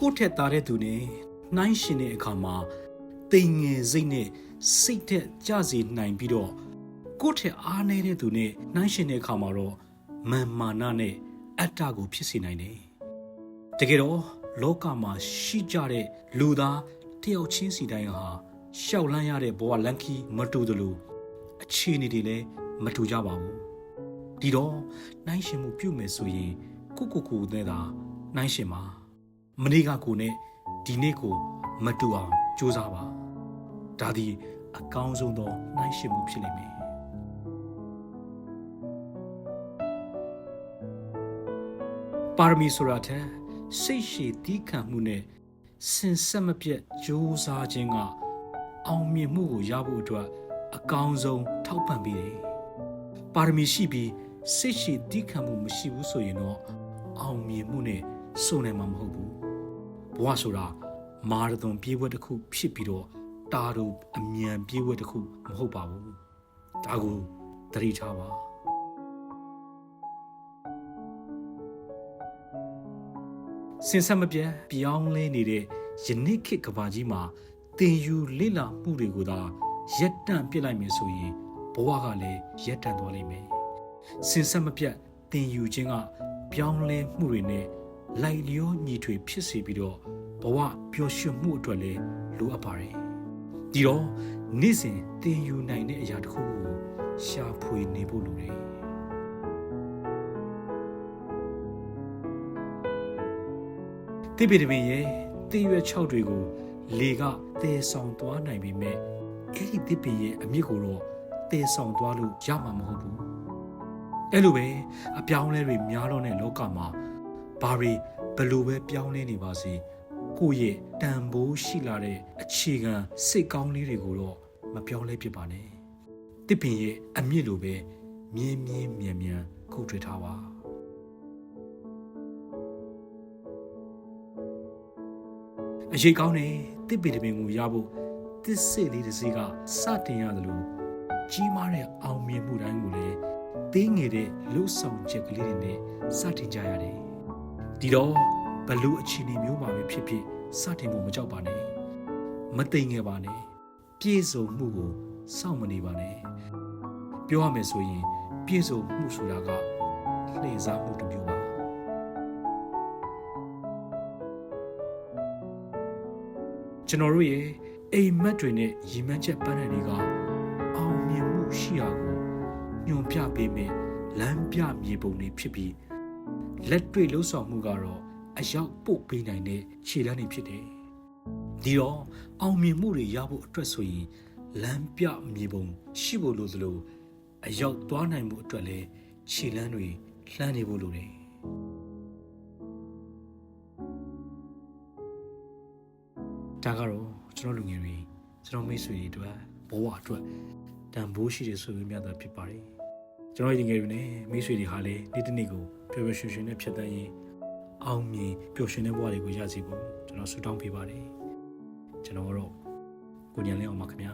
ကိုယ့်ထက်သားတဲ့သူနဲ့နှိုင်းရှင်တဲ့အခါမှာတိမ်ငယ်စိတ်နဲ့စိတ်သက်ကြစေနိုင်ပြီးတော့ကိုယ့်ထက်အားနည်းတဲ့သူနဲ့နှိုင်းရှင်တဲ့အခါမှာတော့မာန်မာနနဲ့အတ္တကိုဖြစ်စေနိုင်တယ်တကယ်တော့လောကမှာရှိကြတဲ့လူသားတယောက်ချင်းစီတိုင်းဟာရှောက်လန်းရတဲ့ဘဝလန်ခီမတူသလိုအခြေအနေတွေလည်းမတူကြပါဘူးဒီတော့နှိုင်းရှင်မှုပြုမယ်ဆိုရင်ကိုကိုကိုနဲ့သာနှိုင်းရှင်ပါ မနေ့ကကိုနဲ့ဒီနေ့ကိုမတူအောင်ကြိုးစားပါဒါဒီအကောင်းဆုံးသောနှိုင်းရှင်မှုဖြစ်လိမ့်မယ်ပါရမီဆိုတာထက်စိတ်ရှည်တီးခံမှုနဲ့စင်ဆက်မပြတ်ကြိုးစားခြင်းကအောင်မြင်မှုကိုရဖို့အတွက်အကောင်းဆုံးထောက်ပံ့ပေးတယ်။ပါရမီရှိပြီးစိတ်ရှည်တီးခံမှုမရှိဘူးဆိုရင်တော့အောင်မြင်မှုနဲ့စုံနိုင်မှာမဟုတ်ဘူး။ ဘဝဆိုတာမာရသွန်ပြေးဝက်တစ်ခုဖြစ်ပြီးတော့တာတို့အမြန်ပြေးဝက်တစ်ခုမဟုတ်ပါဘူး။ဒါကိုသတိထားပါ။စင်ဆက်မပြတ်ပြောင်းလဲနေတဲ့ယနေ့ခေတ်ကဘာကြီးမှာတင်ယူလိလာမှုတွေကိုသာရက်တန့်ပြစ်လိုက်မယ်ဆိုရင်ဘဝကလည်းရက်တန့်သွားလိမ့်မယ်စင်ဆက်မပြတ်တင်ယူခြင်းကပြောင်းလဲမှုတွေနဲ့ လိုက်လျောညီထွေဖြစ်စေပြီးတော့ဘဝပျော်ရွှင်မှုအတွက်လည်းလိုအပ်ပါတယ်ဒီတော့နေ့စဉ်တင်ယူနိုင်တဲ့အရာတစ်ခုကိုရှာဖွေနေဖို့လိုတယ်တိပိတမင်ရဲ့တေးရွက်6တွေကိုလေကတဲဆောင်သွားနိုင်ပေမဲ့အဲ့ဒီတိပိရဲ့အမြစ်ကိုတော့တဲဆောင်သွားလို့ရမှာမဟုတ်ဘူးအဲ့လိုပဲအပြောင်းလဲတွေများတော့တဲ့လောကမှာ ဘာတွေဘလို့ပဲပြောင်းလဲနေပါစေကိုယ့်ရဲ့တန်ဖိုးရှိလာတဲ့အခြေခံစိတ်ကောင်းလေးတွေကိုတော့မပြောင်းလဲဖြစ်ပါနဲ့တိပင်ရဲ့အမြင့်လိုပဲမြင်းမြင်းမြန်မြန်ခုတ်ထွေးထားပါအရေးကောင်းတယ်တစ်ပင်တပင်ကိုရဖို့တစ်စစ်လေးတစ်စီးကစတင်ရတယ်လို့ကြီးမားတဲ့အောင်မြင်မှုတိုင်းကိုလည်းသေးငယ်တဲ့လှုပ်ဆောင်ချက်ကလေးတွေနဲ့စတင်ကြရတယ် ဒီတော့ဘလူအခြေအနေမျိုးပါပဲဖြစ်ဖြစ်စတင်ဖို့မကြောက်ပါနဲ့မသိငယ်ပါနဲ့ပြည့်စုံမှုကိုစောင့်မနေပါနဲ့ပြောရမယ်ဆိုရင် ပြည့်စုံမှုဆိုတာကလှည့်စားမှုတစ်မျိုးပါကျွန်တော်တို့ရဲ့အိမ်မက်တွေနဲ့ရီမန်းချက်ပန်းတဲ့တွေကအောင်မြင်မှုရှိရာကိုညွန်ပြပေးမယ်လမ်းပြမြေပုံတွေဖြစ်ပြီး လက်တွေ့လှုပ်ဆောင်မှုကတော့အရောက်ပို့ပေးနိုင်တဲ့ခြေလမ်းတွေဖြစ်တယ်။ဒီတော့အောင်မြင်မှုတွေရဖို့အတွက်ဆိုရင်လမ်းပြမြေပုံရှိဖို့လိုသလိုအရောက်သွားနိုင်မှုအတွက်လည်းခြေလမ်းတွေလှမ်းနေဖို့လိုတယ်။ဒါကတော့ကျွန်တော်လူငယ်တွေကျွန်တော်မိတ်ဆွေတွေအတွက်ဘဝအတွက်တန်ဖိုးရှိတဲ့ဆိုပြီးမြတ်တာဖြစ်ပါတယ်။ကျွန်တော်ဒီငယ်တွေနဲ့မိတ်ဆွေတွေဟာလည်းနေ့တစ်နေ့ကို ပျော်ပျော်ရွှင်ရွှင်နဲ့ဖြတ်သန်းရင်းအောင်မြင်ပျော်ရွှင်တဲ့ဘဝတွေကိုရစီဖို့ကျွန်တော်ဆုတောင်းပေးပါတယ်ကျွန်တော်ကတော့ကိုညံလင်းအောင်ပါခင်ဗျာ